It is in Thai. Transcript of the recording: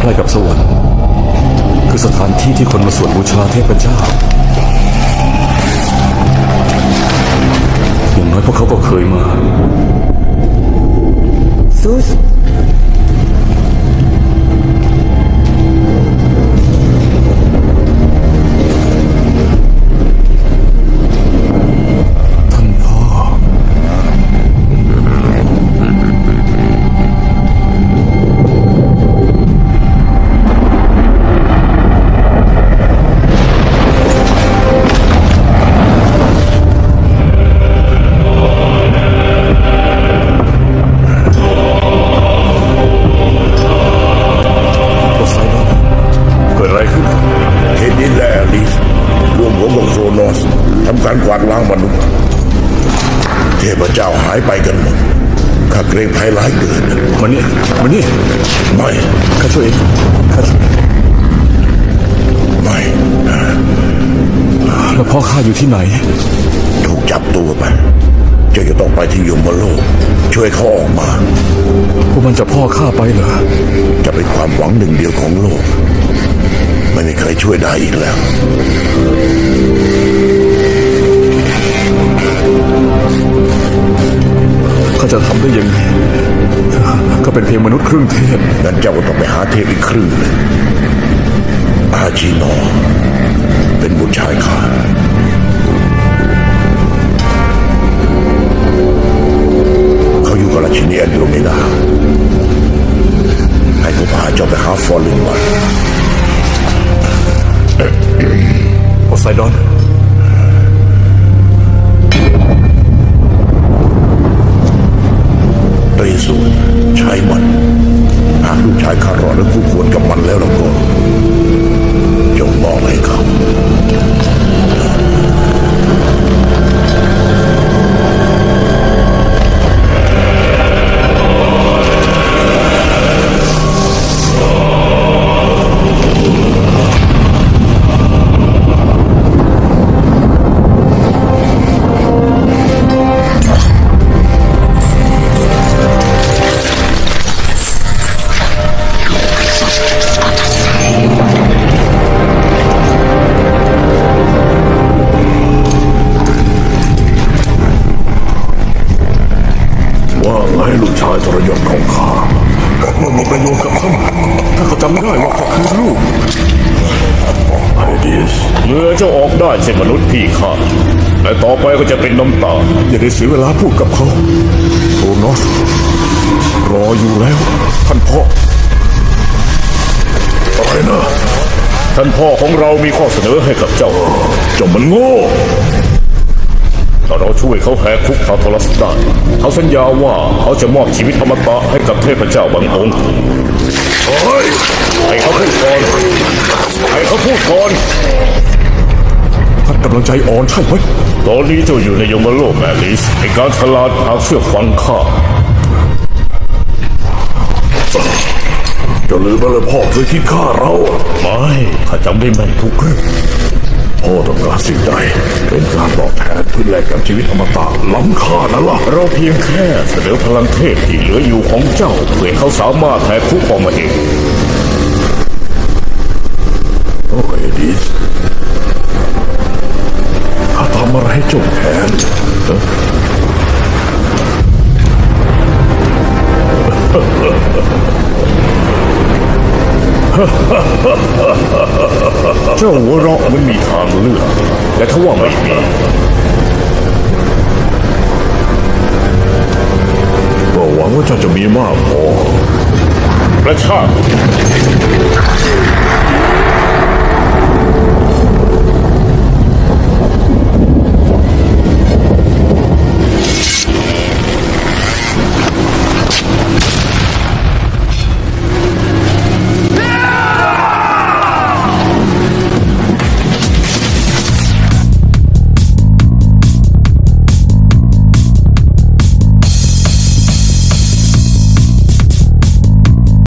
ใกล้กับสวรรค์คือสถานที่ที่คนมาสวดบูชาเทพเจ้า อย่างน้อยพวกเขาก็เคยมาซูส การกวาดล้างมนุษย์เทพเจ้าหายไปกันหมดข้าเกรงภัยร้ายเกินมานี่มานี่ไม่ข้าช่วยเองข้าช่วยไม่แล้วพ่อข้าอยู่ที่ไหน ถูกจับตัวไปเจ้าจะต้องไปที่ยมโลก ช่วยเขาออกมาพวกมันจะพ่อข้าไปเหรอจะเป็นความหวังหนึ่งเดียวของโลก ไม่มีใครช่วยได้อีกแล้ว ข้าจะทำได้ยังไงก็เป็นเพียงมนุษย์ครึ่งเทพงั้นเจ้าก็ต้องไปหาเทพอีกครึ่งหนึ่งอาชิโนเป็นบุตรชายข้าเขาอยู่กับราชินีแอนโดรเมดา ให้เขาพาเจ้าไปหาฟอร์ลินวันโพไซดอน คือลูกไอดิสเมื่อเจ้าออกได้ใช่มนุษย์พี่ข้าและต่อไปก็จะเป็นน้ำตา อย่าได้เสียเวลาพูดกับเขาโอนอสรออยู่แล้ว ท่านพ่ออะไรนะท่านพ่อของเรามีข้อเสนอให้กับเจ้าเจ้ามันโง่ถ้าเราช่วยเขาแหกคุกพาโทรัสได้เขาสัญญาว่าเขาจะมอบชีวิตอมตะให้กับเทพเจ้าบางองค์ เฮ้ยให้เขาพูดก่อนให้เขาพูดก่อนท่านกำลังใจอ่อนใช่ไหมตอนนี้เจ้าอยู่ในยมโลกแอลิสในการฉลาดหากเชื่อฟังข้าเจะลืมไปเลยพ่อเคยคิดฆ่าเรา ไม่ข้าจำได้แม่นทุกเรื่อง พ่อต้องการสิ่งใดเป็นการตอบแทนเพื่อแลกกับชีวิตอมตะล้ำค่านะล่ะเราเพียงแค่เสนอพลังเทพที่เหลืออยู่ของเจ้าเพื่อเขาสามารถแหกคุกออกมาเองโอ้ยดิสข้าทำอะไรให้เจบแค้น เจ้าหัวเราะมันมีทางเลือกแต่ถ้าว่าไม่มีก็หวังว่าเจ้าจะมีมากพอประชา